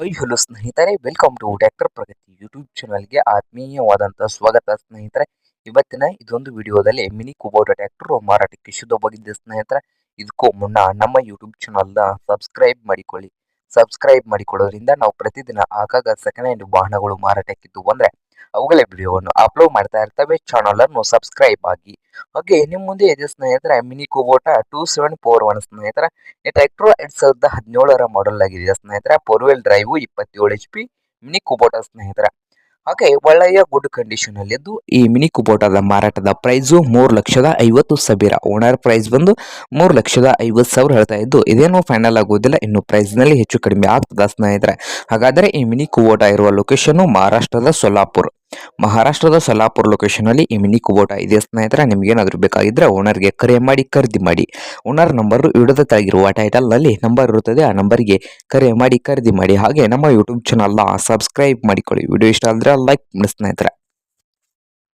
Hello ಸ್ನೇಹಿತರೆ. Welcome to doctor Pragati YouTube ಚಾನಲ್ಗೆ ಆತ್ಮೀಯವಾದಂತಹ ಸ್ವಾಗತ, ಸ್ನೇಹಿತರೆ. ಇವತ್ತಿನ ಇದೊಂದು ವಿಡಿಯೋದಲ್ಲಿ ಮಿನಿ ಕುಬೋಟ ಟ್ಯಾಕ್ಟರ್ ಮಾರಾಟಕ್ಕೆ ಶುದ್ಧವಾಗಿದ್ದ ಸ್ನೇಹಿತರೆ. ಇದಕ್ಕೂ ಮುನ್ನ ನಮ್ಮ ಯೂಟ್ಯೂಬ್ ಚಾನಲ್ನ ಸಬ್ಸ್ಕ್ರೈಬ್ ಮಾಡಿಕೊಳ್ಳಿ. ಸಬ್ಸ್ಕ್ರೈಬ್ ಮಾಡಿಕೊಳ್ಳೋದ್ರಿಂದ ನಾವು ಪ್ರತಿದಿನ ಆಗಾಗ ಸೆಕೆಂಡ್ ಹ್ಯಾಂಡ್ ವಾಹನಗಳು ಮಾರಾಟಕ್ಕಿದ್ದು ಅಂದರೆ ಅವುಗಳ ವಿಡಿಯೋವನ್ನು ಅಪ್ಲೋಡ್ ಮಾಡ್ತಾ ಇರ್ತವೆ. ಚಾನಲ್ ಅನ್ನು ಸಬ್ಸ್ಕ್ರೈಬ್ ಆಗಿ. ಹಾಗೆ ನಿಮ್ಮ ಮುಂದೆ ಇದೆ ಸ್ನೇಹಿತರೆ mini Kubota two seven four one ಸ್ನೇಹಿತರೆ ಟ್ರ್ಯಾಕ್ಟರ್ ಎರಡ್ ಸಾವಿರದ ಹದಿನೇಳರ ಮಾಡೆಲ್ ಆಗಿದೆ ಸ್ನೇಹಿತರೆ. ಫೋರ್ ವೀಲ್ ಡ್ರೈವ್ ಇಪ್ಪತ್ತೇಳು ಎಚ್ ಪಿ ಮಿನಿ ಕುಬೋಟ ಸ್ನೇಹಿತರೆ. ಹಾಗೆ ಒಳ್ಳೆಯ ಗುಡ್ ಕಂಡೀಷನ್ ಅಲ್ಲಿದ್ದು ಈ ಮಿನಿ ಕುಬೋಟದ ಮಾರಾಟದ ಪ್ರೈಸು ಮೂರು ಲಕ್ಷದ ಐವತ್ತು ಸಾವಿರ. ಓನರ್ ಪ್ರೈಸ್ ಬಂದು ಮೂರು ಲಕ್ಷದ ಐವತ್ತು ಸಾವಿರ ಹೇಳ್ತಾ ಇದ್ದು, ಇದೇನು ಫೈನಲ್ ಆಗುವುದಿಲ್ಲ ಇನ್ನು ಪ್ರೈಸ್ನಲ್ಲಿ ಹೆಚ್ಚು ಕಡಿಮೆ ಆಗ್ತದ ಸ್ನೇಹಿತರೆ. ಹಾಗಾದರೆ ಈ ಮಿನಿ ಕುಬೋಟ ಇರುವ ಲೊಕೇಶನ್ ಮಹಾರಾಷ್ಟ್ರದ ಸೊಲ್ಲಾಪುರ್. ಮಹಾರಾಷ್ಟ್ರದ ಸೊಲ್ಲಾಪುರ್ ಲೊಕೇಶನ್ ಅಲ್ಲಿ ಈ ಮಿನಿ ಕುಬೋಟ ಇದೆ. ಸ್ನೇಹಿತರೆ ನಿಮಗೇನಾದರೂ ಬೇಕಾಗಿದ್ದರೆ ಓನರ್ಗೆ ಕರೆ ಮಾಡಿ, ಖರೀದಿ ಮಾಡಿ. ಓನರ್ ನಂಬರ್ ವಿಡಿಯೋದ ತೆಗಿರುವ ಟೈಟಲ್ನಲ್ಲಿ ನಂಬರ್ ಇರುತ್ತದೆ. ಆ ನಂಬರ್ಗೆ ಕರೆ ಮಾಡಿ, ಖರೀದಿ ಮಾಡಿ. ಹಾಗೆ ನಮ್ಮ ಯೂಟ್ಯೂಬ್ ಚಾನಲ್ನ ಸಬ್ಸ್ಕ್ರೈಬ್ ಮಾಡಿಕೊಳ್ಳಿ. ವಿಡಿಯೋ ಇಷ್ಟ ಆದರೆ ಲೈಕ್ ಮಾಡಿ ಸ್ನೇಹಿತರೆ.